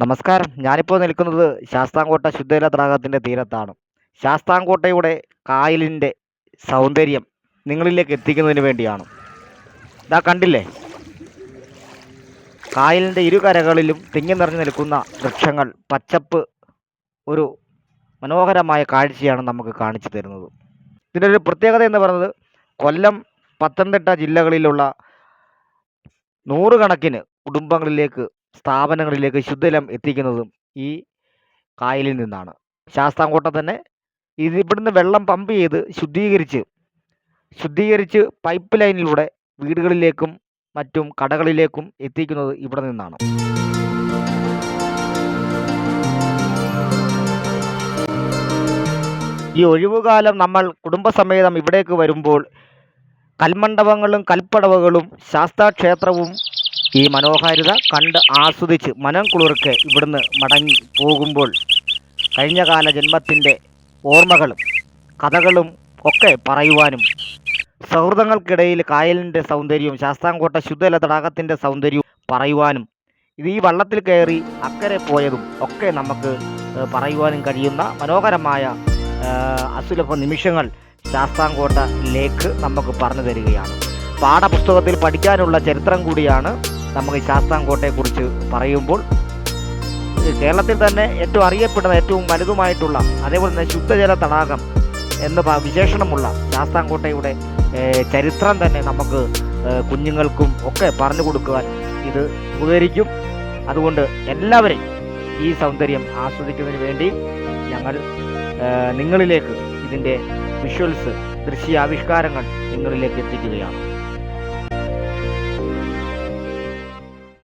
നമസ്കാരം. ഞാനിപ്പോൾ നിൽക്കുന്നത് ശാസ്താംകോട്ട ശുദ്ധജല തടാകത്തിന്റെ തീരത്താണ്. ശാസ്താംകോട്ടയുടെ കായലിന്റെ സൗന്ദര്യം നിങ്ങളിലേക്ക് എത്തിക്കുന്നതിന് വേണ്ടിയാണ്. ഇതാ കണ്ടില്ലേ? കായലിന്റെ ഇരുകരകളിലും തിങ്ങി നിറഞ്ഞു നിൽക്കുന്ന വൃക്ഷങ്ങൾ പച്ചപ്പ് ഒരു മനോഹരമായ കാഴ്ചയാണ് നമുക്ക് കാണിച്ചു തരുന്നത്. ഇതിന്റെ ഒരു പ്രത്യേകത എന്ന് പറയുന്നത് കൊല്ലം പത്തനംതിട്ട ജില്ലകളിലുള്ള നൂറുകണക്കിന് കുടുംബങ്ങളിലേക്ക് സ്ഥാപനങ്ങളിലേക്ക് ശുദ്ധജലം എത്തിക്കുന്നതും ഈ കായലിൽ നിന്നാണ്. ശാസ്താംകോട്ട തന്നെ ഇത് ഇവിടുന്ന് വെള്ളം പമ്പ് ചെയ്ത് ശുദ്ധീകരിച്ച് ശുദ്ധീകരിച്ച് പൈപ്പ് ലൈനിലൂടെ വീടുകളിലേക്കും മറ്റും കടകളിലേക്കും എത്തിക്കുന്നത് ഇവിടെ നിന്നാണ്. ഈ ഒഴിവുകാലം നമ്മൾ കുടുംബസമേതം ഇവിടേക്ക് വരുമ്പോൾ കൽമണ്ഡപങ്ങളും കൽപ്പടവുകളും ശാസ്താക്ഷേത്രവും ഈ മനോഹാരിത കണ്ട് ആസ്വദിച്ച് മനം കുളിർക്കെ ഇവിടുന്ന് മടങ്ങി പോകുമ്പോൾ കഴിഞ്ഞകാല ജന്മത്തിന്റെ ഓർമ്മകളും കഥകളും ഒക്കെ പറയുവാനും സൗഹൃദങ്ങൾക്കിടയിൽ കായലിന്റെ സൗന്ദര്യവും ശാസ്താംകോട്ട ശുദ്ധജല തടാകത്തിന്റെ സൗന്ദര്യവും പറയുവാനും ഇത് ഈ വള്ളത്തിൽ കയറി അക്കരെ പോയതും ഒക്കെ നമുക്ക് പറയുവാനും കഴിയുന്ന മനോഹരമായ അസുലഭ നിമിഷങ്ങൾ ശാസ്താംകോട്ട ലേക്ക് നമുക്ക് പറഞ്ഞു തരികയാണ്. പാഠപുസ്തകത്തിൽ പഠിക്കാനുള്ള ചരിത്രം കൂടിയാണ് നമുക്ക് ശാസ്താംകോട്ടയെക്കുറിച്ച് പറയുമ്പോൾ കേരളത്തിൽ തന്നെ ഏറ്റവും അറിയപ്പെടുന്ന ഏറ്റവും വലുതുമായിട്ടുള്ള അതേപോലെ തന്നെ ശുദ്ധജല തടാകം എന്ന വിശേഷണമുള്ള ശാസ്താംകോട്ടയുടെ ചരിത്രം തന്നെ നമുക്ക് കുഞ്ഞുങ്ങൾക്കും ഒക്കെ പറഞ്ഞു കൊടുക്കുവാൻ ഇത് ഉപകരിക്കും. അതുകൊണ്ട് എല്ലാവരെയും ഈ സൗന്ദര്യം ആസ്വദിക്കുന്നതിന് വേണ്ടി ഞങ്ങൾ നിങ്ങളിലേക്ക് ഇതിന്റെ വിഷ്വൽസ് ദൃശ്യാവിഷ്കാരങ്ങൾ നിങ്ങളിലേക്ക് എത്തിക്കുകയാണ്.